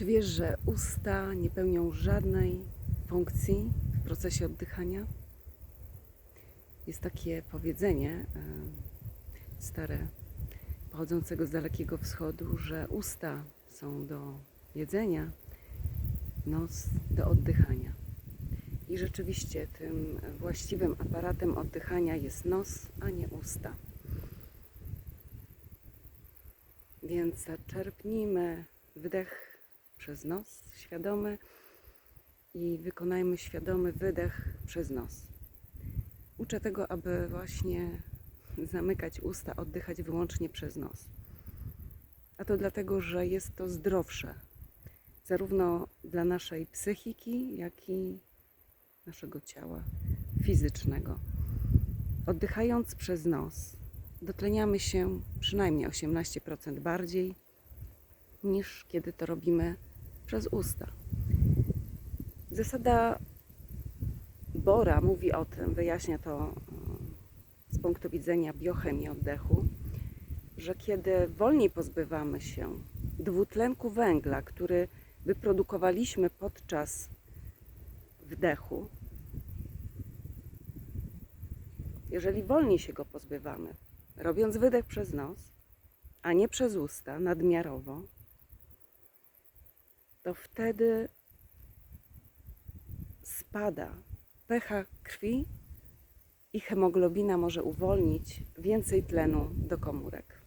Czy wiesz, że usta nie pełnią żadnej funkcji w procesie oddychania? Jest takie powiedzenie e, stare, pochodzącego z Dalekiego Wschodu, że usta są do jedzenia, nos do oddychania. I rzeczywiście tym właściwym aparatem oddychania jest nos, a nie usta. Więc zaczerpnijmy wdech przez nos świadomy i wykonajmy świadomy wydech przez nos. Uczę tego, aby właśnie zamykać usta, oddychać wyłącznie przez nos. A to dlatego, że jest to zdrowsze, zarówno dla naszej psychiki, jak i naszego ciała fizycznego. Oddychając przez nos, dotleniamy się przynajmniej 18% bardziej niż kiedy to robimy przez usta. Zasada Bora mówi o tym, wyjaśnia to y, z punktu widzenia biochemii oddechu, że kiedy wolniej pozbywamy się dwutlenku węgla, który wyprodukowaliśmy podczas wdechu, jeżeli wolniej się go pozbywamy, robiąc wydech przez nos, a nie przez usta, nadmiarowo, to wtedy spada pH krwi i hemoglobina może uwolnić więcej tlenu do komórek.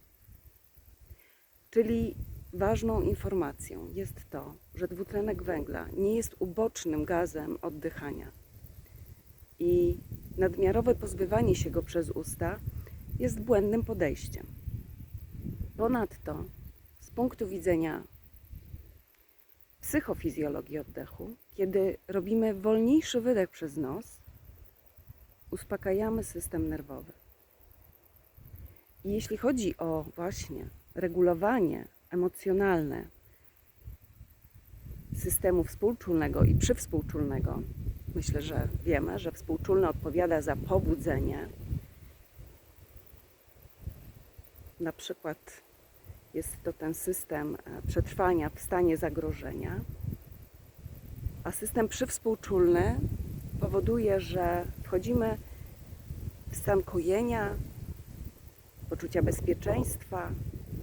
Czyli ważną informacją jest to, że dwutlenek węgla nie jest ubocznym gazem oddychania i nadmiarowe pozbywanie się go przez usta jest błędnym podejściem. Ponadto, z punktu widzenia psychofizjologii oddechu, kiedy robimy wolniejszy wydech przez nos, uspokajamy system nerwowy. I jeśli chodzi o właśnie regulowanie emocjonalne systemu współczulnego i przywspółczulnego, myślę, że wiemy, że współczulny odpowiada za pobudzenie. Na przykład jest to ten system e, przetrwania w stanie zagrożenia, a system przywspółczulny powoduje, że wchodzimy w stan kojenia, poczucia bezpieczeństwa.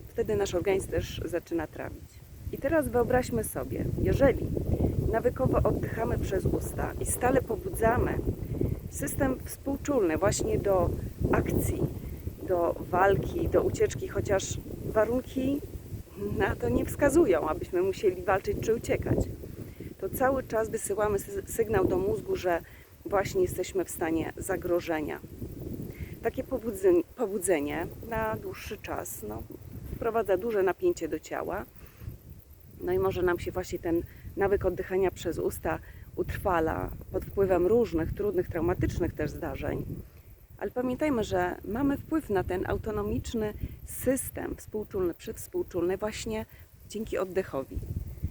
Wtedy nasz organizm też zaczyna trawić. I teraz wyobraźmy sobie, jeżeli nawykowo oddychamy przez usta i stale pobudzamy system współczulny właśnie do akcji, do walki, do ucieczki, chociaż warunki na to nie wskazują, abyśmy musieli walczyć czy uciekać, to cały czas wysyłamy sy- sygnał do mózgu, że właśnie jesteśmy w stanie zagrożenia. Takie pobudzenie na dłuższy czas no, wprowadza duże napięcie do ciała. No i może nam się właśnie ten nawyk oddychania przez usta utrwala pod wpływem różnych trudnych, traumatycznych też zdarzeń. Ale pamiętajmy, że mamy wpływ na ten autonomiczny system współczulny, przywspółczulny właśnie dzięki oddechowi.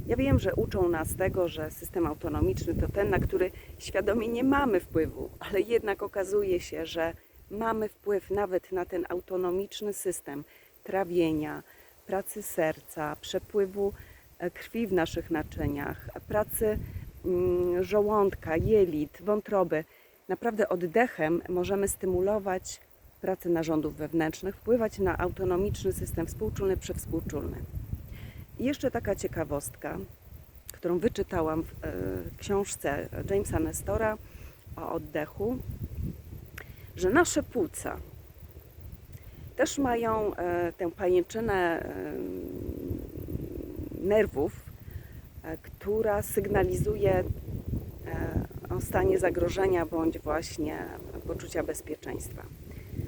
Ja wiem, że uczą nas tego, że system autonomiczny to ten, na który świadomie nie mamy wpływu, ale jednak okazuje się, że mamy wpływ nawet na ten autonomiczny system trawienia, pracy serca, przepływu e, krwi w naszych naczyniach, pracy mm, żołądka, jelit, wątroby. Naprawdę oddechem możemy stymulować pracę narządów wewnętrznych, wpływać na autonomiczny system współczulny, przywspółczulny. I jeszcze taka ciekawostka, którą wyczytałam w e, książce Jamesa Nestora o oddechu, że nasze płuca też mają e, tę pajęczynę e, nerwów, która sygnalizuje stanie zagrożenia bądź właśnie poczucia bezpieczeństwa.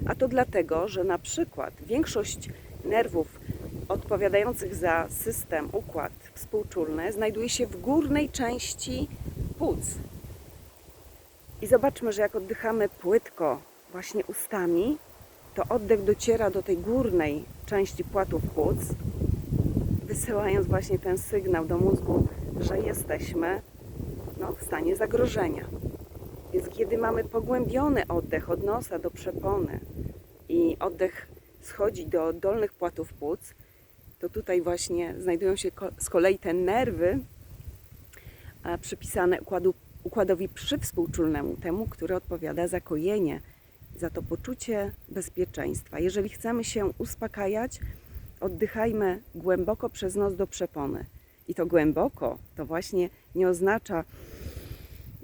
A to dlatego, że na przykład większość nerwów odpowiadających za system, układ współczulny znajduje się w górnej części płuc. I zobaczmy, że jak oddychamy płytko właśnie ustami, to oddech dociera do tej górnej części płatów płuc, wysyłając właśnie ten sygnał do mózgu, że jesteśmy no, w stanie zagrożenia. Więc kiedy mamy pogłębiony oddech od nosa do przepony i oddech schodzi do dolnych płatów płuc, to tutaj właśnie znajdują się z kolei te nerwy przypisane układu, układowi przywspółczulnemu, temu, który odpowiada za kojenie, za to poczucie bezpieczeństwa. Jeżeli chcemy się uspokajać, oddychajmy głęboko przez nos do przepony. I to głęboko to właśnie nie oznacza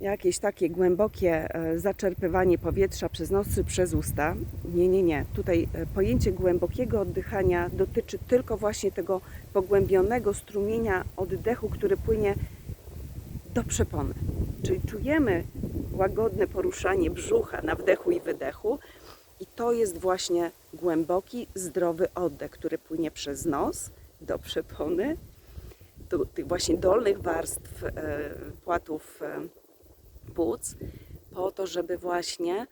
jakieś takie głębokie e, zaczerpywanie powietrza przez nos czy przez usta. Nie, nie, nie. Tutaj e, pojęcie głębokiego oddychania dotyczy tylko właśnie tego pogłębionego strumienia oddechu, który płynie do przepony. Czyli czujemy łagodne poruszanie brzucha na wdechu i wydechu. I to jest właśnie głęboki, zdrowy oddech, który płynie przez nos do przepony, tych właśnie dolnych warstw e, płatów e, płuc, po to, żeby właśnie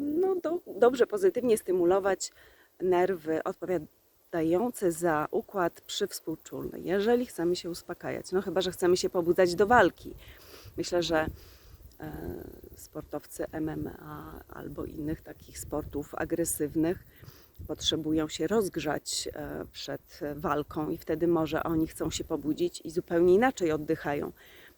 no, do, dobrze, pozytywnie stymulować nerwy odpowiadające za układ przywspółczulny, jeżeli chcemy się uspokajać. No chyba, że chcemy się pobudzać do walki. Myślę, że e, sportowcy MMA albo innych takich sportów agresywnych potrzebują się rozgrzać e, przed walką i wtedy może oni chcą się pobudzić i zupełnie inaczej oddychają.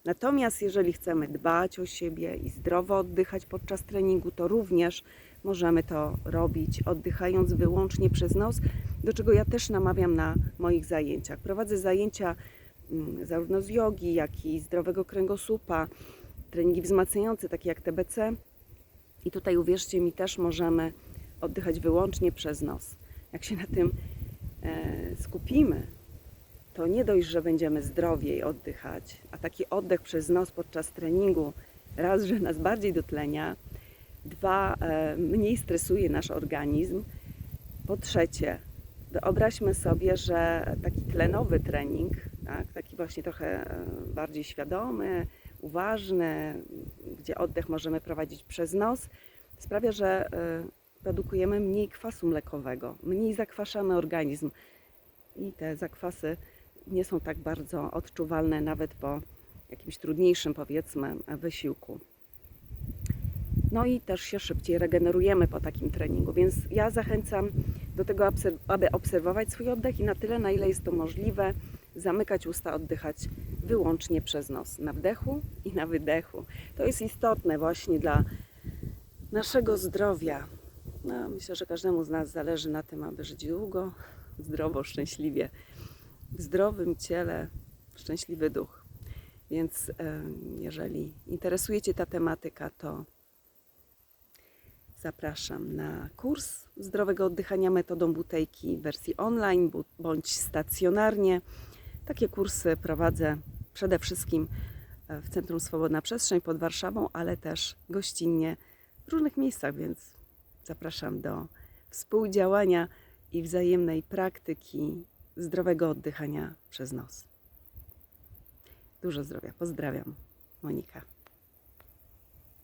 Natomiast jeżeli chcemy dbać o siebie i zdrowo oddychać podczas treningu, to również możemy to robić oddychając wyłącznie przez nos, do czego ja też namawiam na moich zajęciach. Prowadzę zajęcia mm, zarówno z jogi, jak i zdrowego kręgosłupa, treningi wzmacniające, takie jak TBC. I tutaj uwierzcie mi, też możemy oddychać wyłącznie przez nos. Jak się na tym e, skupimy, to nie dość, że będziemy zdrowiej oddychać, a taki oddech przez nos podczas treningu raz, że nas bardziej dotlenia, dwa, e, mniej stresuje nasz organizm. Po trzecie, wyobraźmy sobie, że taki tlenowy trening, tak, taki właśnie trochę e, bardziej świadomy, uważny, gdzie oddech możemy prowadzić przez nos, sprawia, że produkujemy mniej kwasu mlekowego, mniej zakwaszamy organizm i te zakwasy nie są tak bardzo odczuwalne nawet po jakimś trudniejszym, powiedzmy, wysiłku. No i też się szybciej regenerujemy po takim treningu, więc ja zachęcam do tego, aby obserwować swój oddech i na tyle, na ile jest to możliwe, zamykać usta, oddychać wyłącznie przez nos, na wdechu i na wydechu. To jest istotne właśnie dla naszego zdrowia. No, myślę, że każdemu z nas zależy na tym, aby żyć długo, zdrowo, szczęśliwie w zdrowym ciele szczęśliwy duch. Więc jeżeli interesuje Cię ta tematyka, to zapraszam na kurs zdrowego oddychania metodą butejki w wersji online bądź stacjonarnie. Takie kursy prowadzę przede wszystkim e, w Centrum Swobodna Przestrzeń pod Warszawą, ale też gościnnie w różnych miejscach, więc zapraszam do współdziałania i wzajemnej praktyki zdrowego oddychania przez nos. Dużo zdrowia. Pozdrawiam. Monika.